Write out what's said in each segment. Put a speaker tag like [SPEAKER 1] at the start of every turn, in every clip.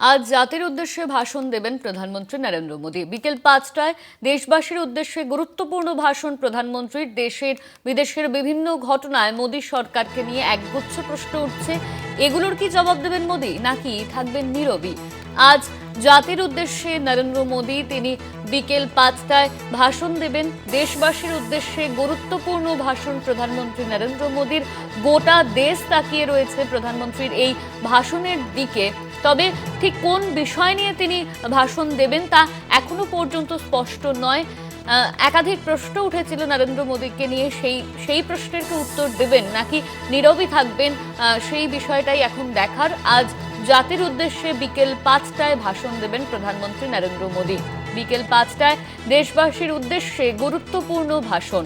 [SPEAKER 1] আজ জাতির উদ্দেশ্যে ভাষণ দেবেন প্রধানমন্ত্রী নরেন্দ্র মোদী। বিকেল পাঁচটায় দেশবাসীর উদ্দেশ্যে গুরুত্বপূর্ণ ভাষণ প্রধানমন্ত্রীর। দেশের, বিদেশের বিভিন্ন ঘটনায় মোদী সরকারকে নিয়ে একগুচ্ছ প্রশ্ন উঠছে। এগুলোর কি জবাব দেবেন মোদী, নাকি থাকবেন নীরবই? আজ জাতির উদ্দেশ্যে নরেন্দ্র মোদী, তিনি বিকেল পাঁচটায় ভাষণ দেবেন। দেশবাসীর উদ্দেশ্যে গুরুত্বপূর্ণ ভাষণ প্রধানমন্ত্রী নরেন্দ্র মোদীর। গোটা দেশ তাকিয়ে রয়েছে প্রধানমন্ত্রীর এই ভাষণের দিকে। তবে ঠিক কোন বিষয় নিয়ে তিনি ভাষণ দেবেন তা এখনও পর্যন্ত স্পষ্ট নয়। একাধিক প্রশ্ন উঠেছিল নরেন্দ্র মোদীকে নিয়ে, সেই সেই প্রশ্নের কি উত্তর দেবেন নাকি নীরবই থাকবেন সেই বিষয়টাই এখন দেখার। আজ জাতির উদ্দেশ্যে বিকেল পাঁচটায় ভাষণ দেবেন প্রধানমন্ত্রী নরেন্দ্র মোদী। বিকেল পাঁচটায় দেশবাসীর উদ্দেশ্যে গুরুত্বপূর্ণ ভাষণ।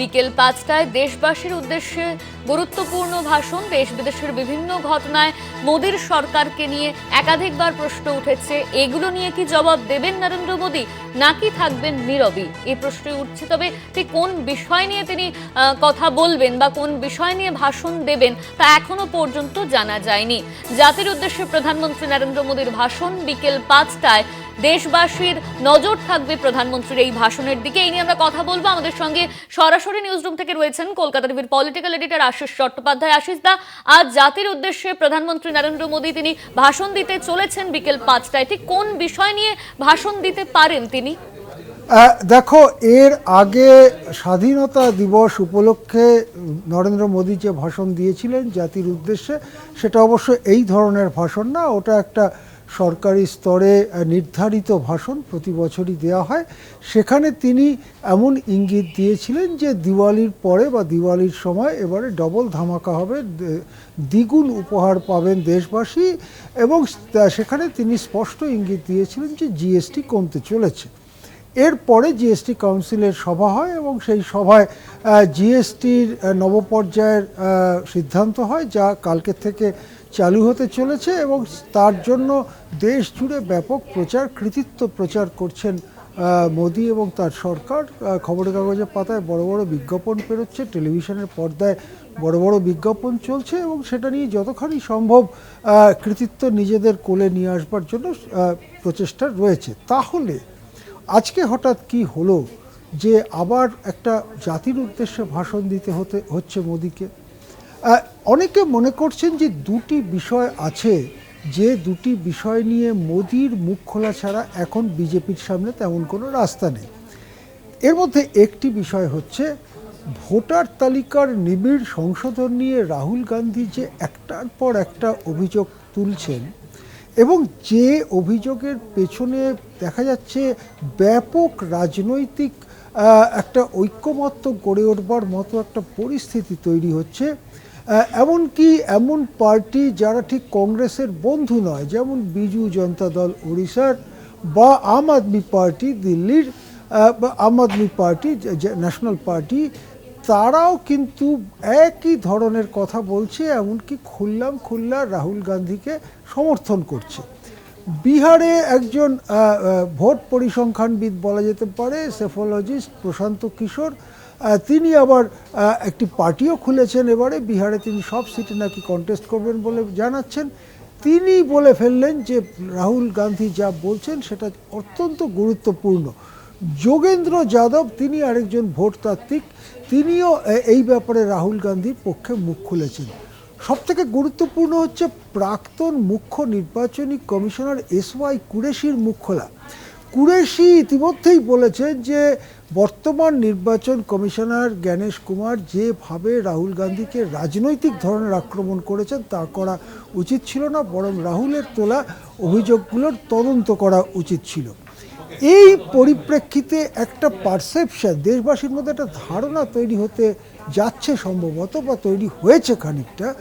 [SPEAKER 1] বিকেল পাঁচটায় দেশবাসীর উদ্দেশ্যে গুরুত্বপূর্ণ ভাষণ, দেশ বিদেশের বিভিন্ন ঘটনায় মোদীর সরকারকে নিয়ে একাধিকবার প্রশ্ন উঠেছে। এগুলো নিয়ে কি জবাব দেবেন নরেন্দ্র মোদী, নাকি থাকবেন নীরবই? এই প্রশ্নই উঠছে, তবে ঠিক কোন বিষয় নিয়ে তিনি কথা বলবেন বা কোন বিষয় নিয়ে ভাষণ দেবেন তা এখনও পর্যন্ত জানা যায়নি। জাতির উদ্দেশ্যে প্রধানমন্ত্রী নরেন্দ্র মোদীর ভাষণ বিকেল পাঁচটায় দেশবাসীর নজর থাকবে প্রধানমন্ত্রীর এই ভাষণের দিকে। এই নিয়ে আমরা কথা বলব। আমাদের সঙ্গে সরাসরি নিউজ রুম থেকে রয়েছেন কলকাতা টিভির পলিটিক্যাল এডিটর আশিস চট্টোপাধ্যায়। আশিস দা, আজ জাতির উদ্দেশ্যে প্রধানমন্ত্রী নরেন্দ্র মোদী তিনি ভাষণ দিতে চলেছেন বিকেল পাঁচটায়। ঠিক কোন বিষয় নিয়ে ভাষণ দিতে পারেন তিনি?
[SPEAKER 2] দেখো, এর আগে স্বাধীনতা দিবস উপলক্ষে নরেন্দ্র মোদী যে ভাষণ দিয়েছিলেন জাতির উদ্দেশ্যে, সেটা অবশ্য এই ধরনের ভাষণ না। ওটা একটা সরকারি স্তরে নির্ধারিত ভাষণ প্রতি বছরই দেওয়া হয়। সেখানে তিনি এমন ইঙ্গিত দিয়েছিলেন যে দিওয়ালির পরে বা দিওয়ালির সময় এবারে ডবল ধামাকা হবে দ্বিগুণ উপহার পাবেন দেশবাসী এবং সেখানে তিনি স্পষ্ট ইঙ্গিত দিয়েছিলেন যে জিএসটি কমতে চলেছে। এরপরে জিএসটি কাউন্সিলের সভা হয় এবং সেই সভায় জিএসটির নবপর্যায়ের সিদ্ধান্ত হয় যা কালকে থেকে চালু হতে চলেছে এবং তার জন্য দেশ জুড়ে ব্যাপক প্রচার, কৃতিত্ব প্রচার করছেন মোদি এবং তার সরকার। খবরের কাগজের পাতায় বড় বড় বিজ্ঞাপন বেরোচ্ছে, টেলিভিশনের পর্দায় বড় বড় বিজ্ঞাপন চলছে এবং সেটা নিয়ে যতখানি সম্ভব কৃতিত্ব নিজেদের কোলে নিয়ে আসবার জন্য প্রচেষ্টা রয়েছে। তাহলে আজকে হঠাৎ কি হলো যে আবার একটা জাতির উদ্দেশ্যে ভাষণ দিতে হতে, হচ্ছে মোদিকে? অনেকে মনে করছেন যে দুটি বিষয় আছে যে দুটি বিষয় নিয়ে মোদির মুখ খোলা ছাড়া এখন বিজেপির সামনে তেমন কোনো রাস্তা নেই। এর মধ্যে একটি বিষয় হচ্ছে, ভোটার তালিকার নিবিড় সংশোধন নিয়ে রাহুল গান্ধী যে একটার পর একটা অভিযোগ তুলছেন এবং যে অভিযোগের পেছনে দেখা যাচ্ছে ব্যাপক রাজনৈতিক একটা ঐক্যমত্য গড়ে উঠবার মতো একটা পরিস্থিতি তৈরি হচ্ছে আহ, এমনকি এমন পার্টি যারা ঠিক কংগ্রেসের বন্ধু নয়? যেমন বিজু জনতা দল ওড়িশার বা আম আদমি পার্টি দিল্লির Aam Aadmi party national party তারাও কিন্তু একই ধরনের কথা বলছে এমনকি খুললাম খুল্লা রাহুল গান্ধীকে সমর্থন করছে। বিহারে একজন ভোট পরিসংখ্যানবিদ বলা যেতে পারে সেফোলজিস্ট প্রশান্ত কিশোর তিনি আবার একটি পার্টিও খুলেছেন এবারে। বিহারে তিনি সব সিটে নাকি কন্টেস্ট করবেন বলে জানাচ্ছেন। তিনি বলে ফেললেন যে রাহুল গান্ধী যা বলছেন সেটা অত্যন্ত গুরুত্বপূর্ণ। যোগেন্দ্র যাদব, তিনি আরেকজন ভোটতাত্ত্বিক, তিনিও এই ব্যাপারে রাহুল গান্ধীর পক্ষে মুখ খুলেছেন। সব থেকে গুরুত্বপূর্ণ হচ্ছে প্রাক্তন মুখ্য নির্বাচনী কমিশনার এস ওয়াই কুরেশির মুখ খোলা। কুরেশি ইতিমধ্যেই বলেছেন যে বর্তমান নির্বাচন কমিশনার জ্ঞানেশ কুমার যেভাবে রাহুল গান্ধীকে রাজনৈতিক ধরনের আক্রমণ করেছেন তা করা উচিত ছিল না, বরং রাহুলের তোলা অভিযোগগুলোর তদন্ত করা উচিত ছিল। এই পরিপ্রেক্ষিতে একটা পারসেপশন দেশবাসীর মধ্যে একটা ধারণা তৈরি হতে যাচ্ছে সম্ভবত বা তৈরি হয়েছে খানিকটা,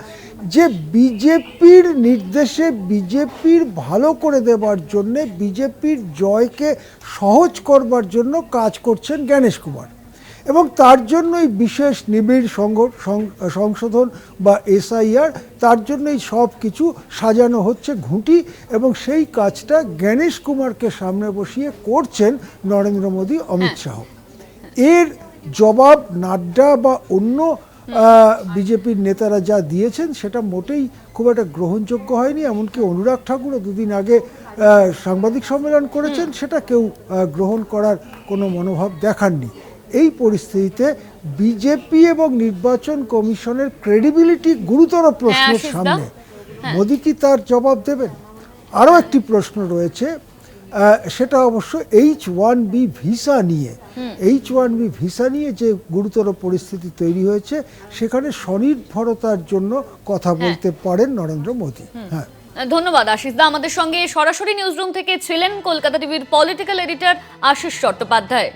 [SPEAKER 2] যে বিজেপির নির্দেশে বিজেপির ভালো করে দেবার জন্যে বিজেপির জয়কে সহজ করবার জন্য কাজ করছেন জ্ঞানেশ কুমার। এবং তার জন্যই বিশেষ নিবিড় সংশোধন বা এসআইআর তার জন্যই সব কিছু সাজানো হচ্ছে ঘুঁটি এবং সেই কাজটা জ্ঞানেশ কুমারকে সামনে বসিয়ে করছেন নরেন্দ্র মোদী অমিত শাহ। এর জবাব নাড্ডা বা অন্য বিজেপির নেতারা যা দিয়েছেন সেটা মোটেই খুব একটা গ্রহণযোগ্য হয়নি এমনকি অনুরাগ ঠাকুরও দুদিন আগে সাংবাদিক সম্মেলন করেছেন সেটা কেউ গ্রহণ করার কোনো মনোভাব দেখাননি। এই পরিস্থিতিতে বিজেপি এবং নির্বাচন কমিশনের ক্রেডিবিলিটি গুরুতর প্রশ্নের সামনে। মোদি কি তার জবাব দেবেন? আরও একটি প্রশ্ন রয়েছে সেটা অবশ্য এইচ ওয়ান বি ভিসা নিয়ে। এইচ ওয়ান বি ভিসা নিয়ে যে গুরুতর পরিস্থিতি তৈরি হয়েছে সেখানে স্বনির্ভরতার জন্য কথা বলতে পারেন নরেন্দ্র মোদী। হ্যাঁ।
[SPEAKER 1] ধন্যবাদ আশিস দা। আমাদের সঙ্গে সরাসরি নিউজরুম থেকে ছিলেন কলকাতা টিভির পলিটিক্যাল এডিটর আশিস চট্টোপাধ্যায়।